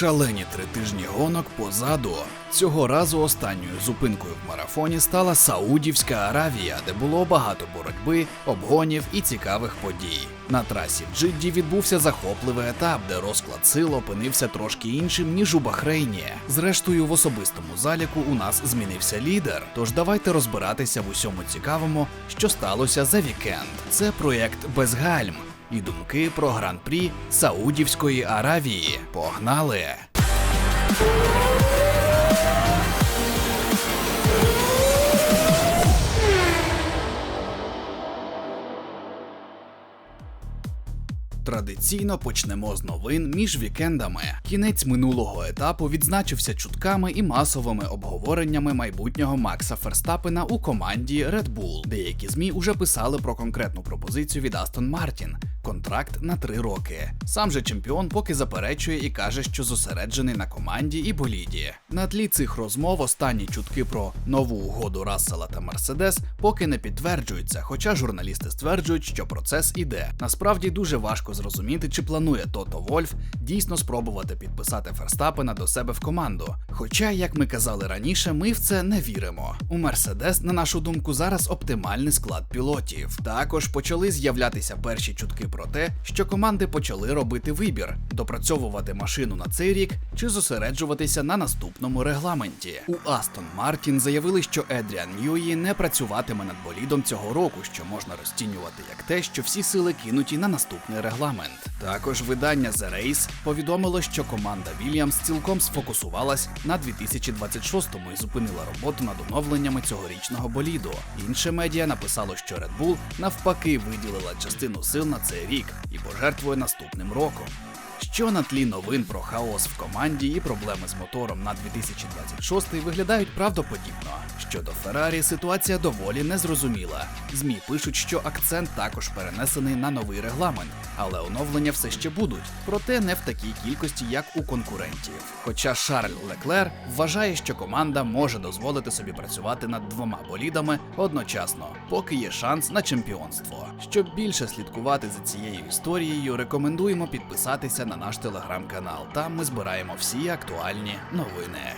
Шалені три тижні гонок позаду. Цього разу останньою зупинкою в марафоні стала Саудівська Аравія, де було багато боротьби, обгонів і цікавих подій. На трасі Джидді відбувся захопливий етап, де розклад сил опинився трошки іншим ніж у Бахрейні. Зрештою, в особистому заліку у нас змінився лідер. Тож давайте розбиратися в усьому цікавому, що сталося за вікенд. Це проєкт без гальм і думки про гран-прі Саудівської Аравії. Погнали! Традиційно почнемо з новин між вікендами. Кінець минулого етапу відзначився чутками і масовими обговореннями майбутнього Макса Ферстапена у команді Red Bull. Деякі змі уже писали про конкретну пропозицію від Астон Мартін. Контракт на три роки. Сам же чемпіон поки заперечує і каже, що зосереджений на команді і боліді. На тлі цих розмов останні чутки про нову угоду Рассела та Мерседес поки не підтверджуються, хоча журналісти стверджують, що процес іде. Насправді дуже важко зрозуміти, чи планує Тото Вольф дійсно спробувати підписати Ферстапена до себе в команду. Хоча, як ми казали раніше, ми в це не віримо. У Мерседес, на нашу думку, зараз оптимальний склад пілотів. Також почали з'являтися перші чутки про те, що команди почали робити вибір: допрацьовувати машину на цей рік чи зосереджуватися на наступному регламенті. У Астон Мартін заявили, що Едріан Ньюї не працюватиме над болідом цього року, що можна розцінювати як те, що всі сили кинуті на наступний регламент. Також видання The Race повідомило, що команда Вільямс цілком сфокусувалась на 2026-му і зупинила роботу над оновленнями цьогорічного боліду. Інше медіа написало, що Red Bull навпаки виділила частину сил на цей рік і пожертвує наступним роком. Що на тлі новин про хаос в команді і проблеми з мотором на 2026 виглядають правдоподібно. Щодо Феррарі, ситуація доволі незрозуміла. ЗМІ пишуть, що акцент також перенесений на новий регламент, але оновлення все ще будуть, проте не в такій кількості, як у конкурентів. Хоча Шарль Леклер вважає, що команда може дозволити собі працювати над двома болідами одночасно, поки є шанс на чемпіонство. Щоб більше слідкувати за цією історією, рекомендуємо підписатися на наш телеграм-канал. Там ми збираємо всі актуальні новини.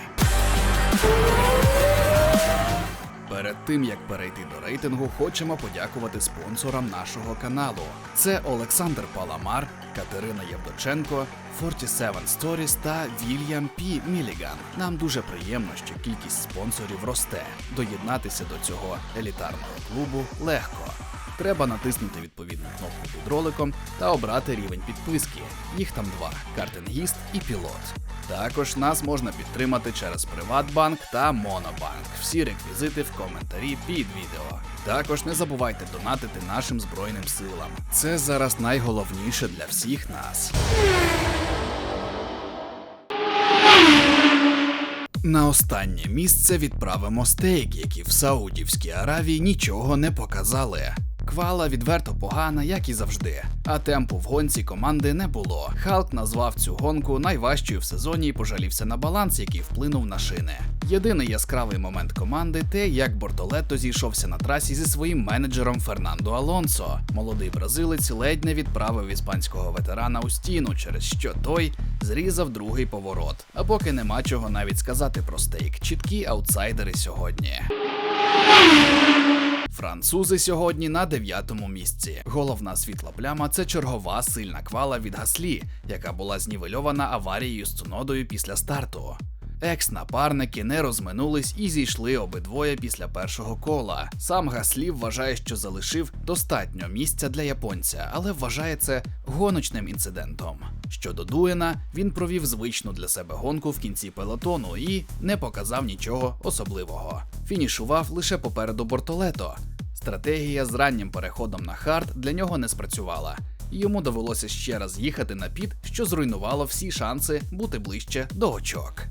Перед тим як перейти до рейтингу, хочемо подякувати спонсорам нашого каналу. Це Олександр Паламар, Катерина Євдоченко, 47 Stories та Вільям Пі Міліган. Нам дуже приємно, що кількість спонсорів росте. Доєднатися до цього елітарного клубу легко. Треба натиснути відповідну кнопку під роликом та обрати рівень підписки. Їх там два: картингіст і пілот. Також нас можна підтримати через Приватбанк та Монобанк. Всі реквізити в коментарі під відео. Також не забувайте донатити нашим збройним силам. Це зараз найголовніше для всіх нас. На останнє місце відправимо стейк, які в Саудівській Аравії нічого не показали. Квала відверто погана, як і завжди. А темпу в гонці команди не було. Халк назвав цю гонку найважчою в сезоні і пожалівся на баланс, який вплинув на шини. Єдиний яскравий момент команди те, як Бортолетто зійшовся на трасі зі своїм менеджером Фернандо Алонсо. Молодий бразилець ледь не відправив іспанського ветерана у стіну, через що той зрізав другий поворот. А поки нема чого навіть сказати про стейк. Чіткі аутсайдери сьогодні. Французи сьогодні на дев'ятому місці. Головна світла пляма це чергова сильна квала від Гаслі, яка була знівельована аварією з цунодою після старту. Екс-напарники не розминулись і зійшли обидвоє після першого кола. Сам Гаслі вважає, що залишив достатньо місця для японця, але вважає це гоночним інцидентом. Щодо Дуена, він провів звичну для себе гонку в кінці пелотону і не показав нічого особливого. Фінішував лише попереду Бортолето. Стратегія з раннім переходом на хард для нього не спрацювала. Йому довелося ще раз їхати на піт, що зруйнувало всі шанси бути ближче до очок.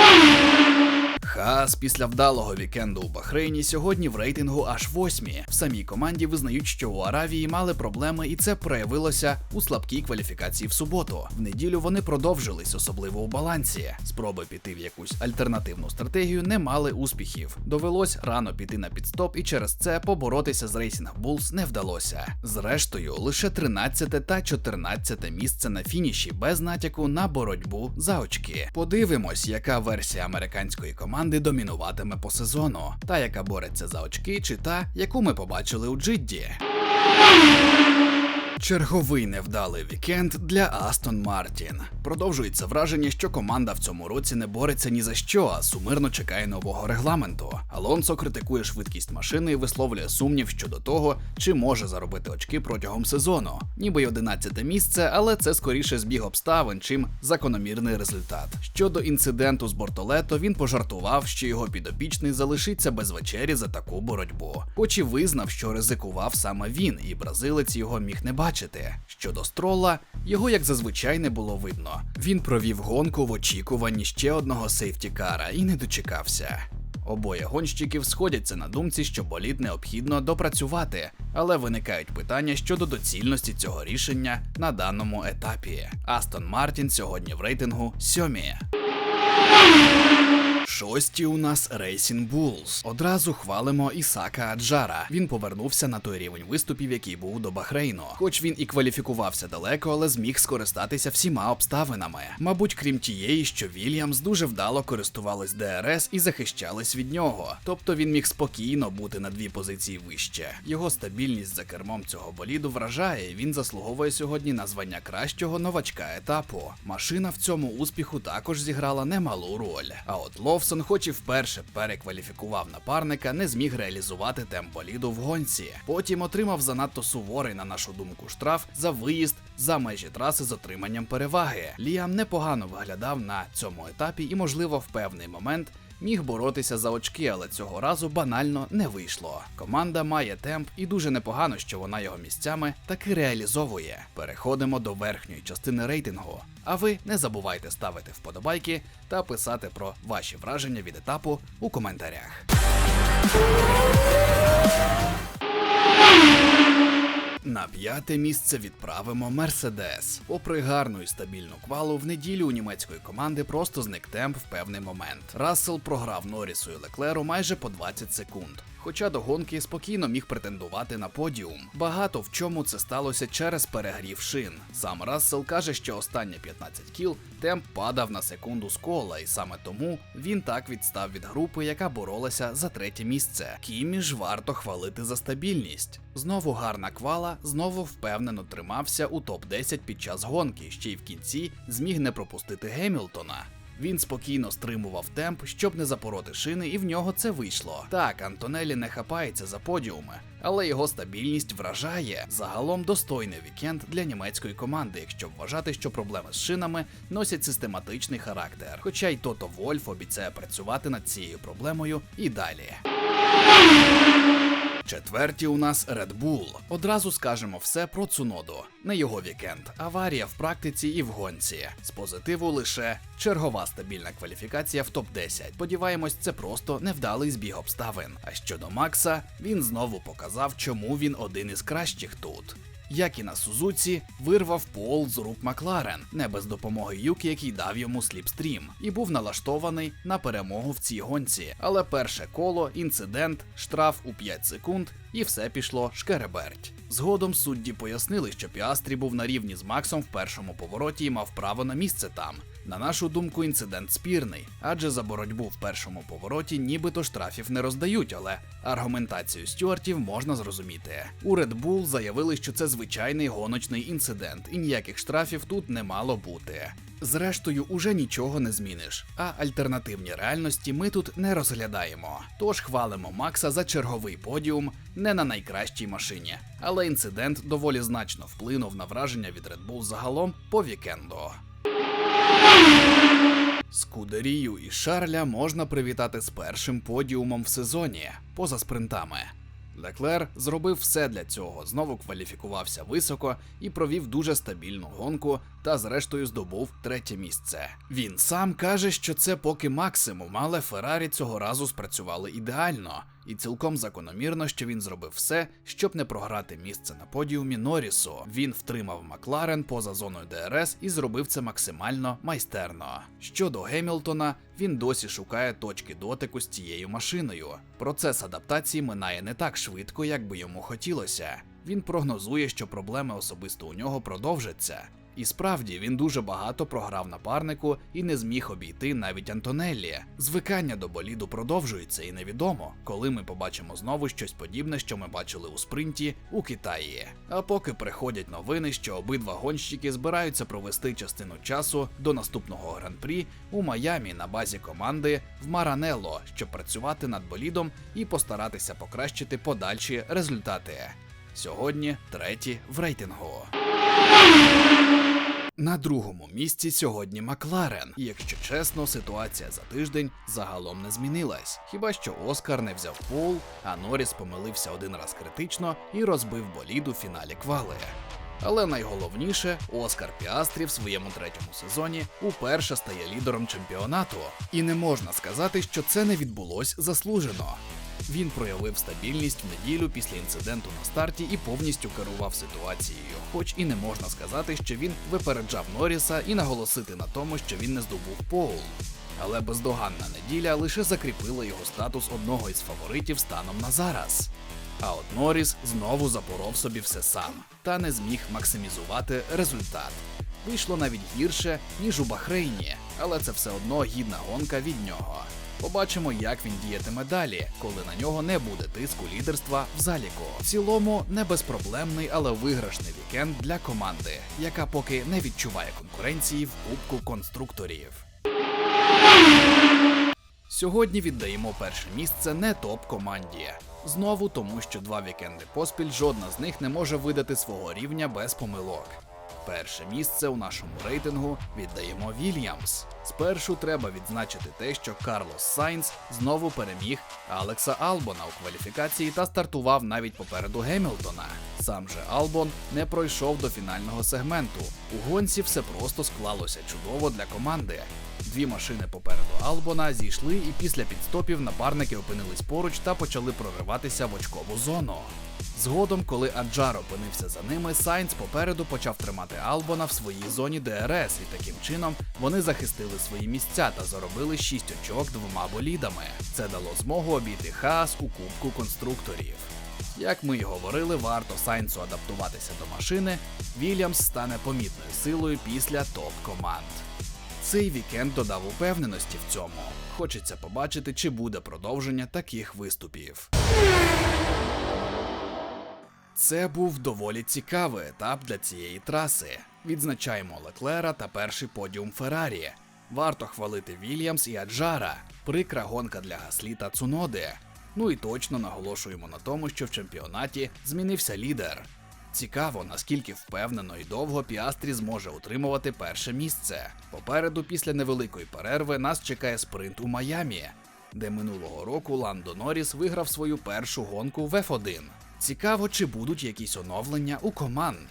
Yeah. Хаас після вдалого вікенду у Бахрейні сьогодні в рейтингу аж восьмі. В самій команді визнають, що у Аравії мали проблеми, і це проявилося у слабкій кваліфікації в суботу. В неділю вони продовжились, особливо у балансі. Спроби піти в якусь альтернативну стратегію не мали успіхів. Довелось рано піти на підстоп, і через це поборотися з Racing Bulls не вдалося. Зрештою, лише 13 та 14 місце на фініші без натяку на боротьбу за очки. Подивимось, яка версія американської команди домінуватиме по сезону, та яка бореться за очки, чи та, яку ми побачили у Джидді. Черговий невдалий вікенд для Астон Мартін. Продовжується враження, що команда в цьому році не бореться ні за що, а сумирно чекає нового регламенту. Алонсо критикує швидкість машини і висловлює сумнів щодо того, чи може заробити очки протягом сезону. Ніби й 11 місце, але це скоріше збіг обставин, чим закономірний результат. Щодо інциденту з Бортолето, він пожартував, що його підопічний залишиться без вечері за таку боротьбу. Хоч і визнав, що ризикував саме він, і бразилець його міг не бачити. Щодо строла, його як зазвичай не було видно. Він провів гонку в очікуванні ще одного сейфтікара і не дочекався. Обоє гонщиків сходяться на думці, що болід необхідно допрацювати, але виникають питання щодо доцільності цього рішення на даному етапі. Астон Мартін сьогодні в рейтингу сьомі. Шості у нас Racing Bulls. Одразу хвалимо Ісака Аджара. Він повернувся на той рівень виступів, який був до Бахрейну. Хоч він і кваліфікувався далеко, але зміг скористатися всіма обставинами. Мабуть, крім тієї, що Вільямс дуже вдало користувались ДРС і захищались від нього. Тобто він міг спокійно бути на дві позиції вище. Його стабільність за кермом цього боліду вражає. Він заслуговує сьогодні на звання кращого новачка етапу. Машина в цьому успіху також зіграла немалу роль. А от Ловсон, хоч і вперше перекваліфікував напарника, не зміг реалізувати темп боліду в гонці. Потім отримав занадто суворий, на нашу думку, штраф за виїзд за межі траси з отриманням переваги. Ліам непогано виглядав на цьому етапі і, можливо, в певний момент. Міг боротися за очки, але цього разу банально не вийшло. Команда має темп, і дуже непогано, що вона його місцями таки реалізовує. Переходимо до верхньої частини рейтингу. А ви не забувайте ставити вподобайки та писати про ваші враження від етапу у коментарях. На п'яте місце відправимо Мерседес. Попри гарну і стабільну квалу, в неділю у німецької команди просто зник темп в певний момент. Рассел програв Норрісу і Леклеру майже по 20 секунд. Хоча до гонки спокійно міг претендувати на подіум. Багато в чому це сталося через перегрів шин. Сам Рассел каже, що останні 15 кіл темп падав на секунду з кола, і саме тому він так відстав від групи, яка боролася за третє місце. Кімі ж варто хвалити за стабільність. Знову гарна квала, знову впевнено тримався у топ-10 під час гонки, ще й в кінці зміг не пропустити Гемілтона. Він спокійно стримував темп, щоб не запороти шини, і в нього це вийшло. Так, Антонелі не хапається за подіуми, але його стабільність вражає. Загалом достойний вікенд для німецької команди, якщо вважати, що проблеми з шинами носять систематичний характер. Хоча й Тото Вольф обіцяє працювати над цією проблемою і далі. Четверті у нас Red Bull. Одразу скажемо все про Цуноду. Не його вікенд, аварія в практиці і в гонці. З позитиву лише чергова стабільна кваліфікація в топ-10. Сподіваємось, це просто невдалий збіг обставин. А щодо Макса, він знову показав, чому він один із кращих тут. Як і на Сузуці, вирвав пол з рук Макларен, не без допомоги Юкі, який дав йому сліпстрім, і був налаштований на перемогу в цій гонці. Але перше коло, інцидент, штраф у 5 секунд, і все пішло шкереберть. Згодом судді пояснили, що Піастрі був на рівні з Максом в першому повороті і мав право на місце там. На нашу думку, інцидент спірний, адже за боротьбу в першому повороті нібито штрафів не роздають, але аргументацію стюартів можна зрозуміти. У Red Bull заявили, що це звичайний гоночний інцидент, і ніяких штрафів тут не мало бути. Зрештою, уже нічого не зміниш, а альтернативні реальності ми тут не розглядаємо. Тож хвалимо Макса за черговий подіум не на найкращій машині, але інцидент доволі значно вплинув на враження від Red Bull загалом по вікенду. Скудерію і Шарля можна привітати з першим подіумом в сезоні поза спринтами. Леклер зробив все для цього, знову кваліфікувався високо і провів дуже стабільну гонку та зрештою здобув третє місце. Він сам каже, що це поки максимум, але Феррарі цього разу спрацювали ідеально, і цілком закономірно, що він зробив все, щоб не програти місце на подіумі Норрісу. Він втримав Макларен поза зоною ДРС і зробив це максимально майстерно. Щодо Гемілтона, він досі шукає точки дотику з цією машиною. Процес адаптації минає не так швидко, як би йому хотілося. Він прогнозує, що проблеми особисто у нього продовжаться. І справді він дуже багато програв напарнику і не зміг обійти навіть Антонеллі. Звикання до боліду продовжується, і невідомо, коли ми побачимо знову щось подібне, що ми бачили у спринті у Китаї. А поки приходять новини, що обидва гонщики збираються провести частину часу до наступного гран-прі у Майамі на базі команди в Маранелло, щоб працювати над болідом і постаратися покращити подальші результати. Сьогодні треті в рейтингу. На другому місці сьогодні Макларен. І якщо чесно, ситуація за тиждень загалом не змінилась. Хіба що Оскар не взяв пол, а Норріс помилився один раз критично і розбив болід у фіналі квали. Але найголовніше, Оскар Піастрі в своєму третьому сезоні уперше стає лідером чемпіонату. І не можна сказати, що це не відбулось заслужено. Він проявив стабільність в неділю після інциденту на старті і повністю керував ситуацією. Хоч і не можна сказати, що він випереджав Норріса і наголосити на тому, що він не здобув пол. Але бездоганна неділя лише закріпила його статус одного із фаворитів станом на зараз. А от Норріс знову запоров собі все сам та не зміг максимізувати результат. Вийшло навіть гірше, ніж у Бахрейні, але це все одно гідна гонка від нього. Побачимо, як він діятиме далі, коли на нього не буде тиску лідерства в заліку. В цілому не безпроблемний, але виграшний вікенд для команди, яка поки не відчуває конкуренції в кубку конструкторів. Сьогодні віддаємо перше місце не топ команді. Знову тому, що два вікенди поспіль жодна з них не може видати свого рівня без помилок. Перше місце у нашому рейтингу віддаємо Вільямс. Спершу треба відзначити те, що Карлос Сайнс знову переміг Алекса Албона у кваліфікації та стартував навіть попереду Гемілтона. Сам же Албон не пройшов до фінального сегменту. У гонці все просто склалося чудово для команди. Дві машини попереду Албона зійшли, і після підстопів напарники опинились поруч та почали прориватися в очкову зону. Згодом, коли Аджар опинився за ними, Сайнц попереду почав тримати Албона в своїй зоні ДРС, і таким чином вони захистили свої місця та заробили 6 очок двома болідами. Це дало змогу обійти Хаас у кубку конструкторів. Як ми й говорили, варто Сайнцу адаптуватися до машини, Вільямс стане помітною силою після топ-команд. Цей вікенд додав упевненості в цьому. Хочеться побачити, чи буде продовження таких виступів. Це був доволі цікавий етап для цієї траси. Відзначаємо Леклера та перший подіум Феррарі. Варто хвалити Вільямс і Аджара. Прикра гонка для Гаслі та Цуноди. Ну і точно наголошуємо на тому, що в чемпіонаті змінився лідер. Цікаво, наскільки впевнено і довго Піастрі зможе утримувати перше місце. Попереду, після невеликої перерви, нас чекає спринт у Майамі, де минулого року Ландо Норріс виграв свою першу гонку в F1. Цікаво, чи будуть якісь оновлення у команд.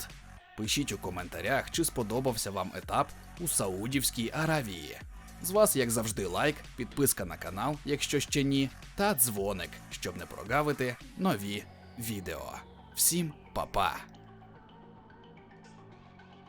Пишіть у коментарях, чи сподобався вам етап у Саудівській Аравії. З вас, як завжди, лайк, підписка на канал, якщо ще ні, та дзвоник, щоб не прогавити нові відео. Всім па-па!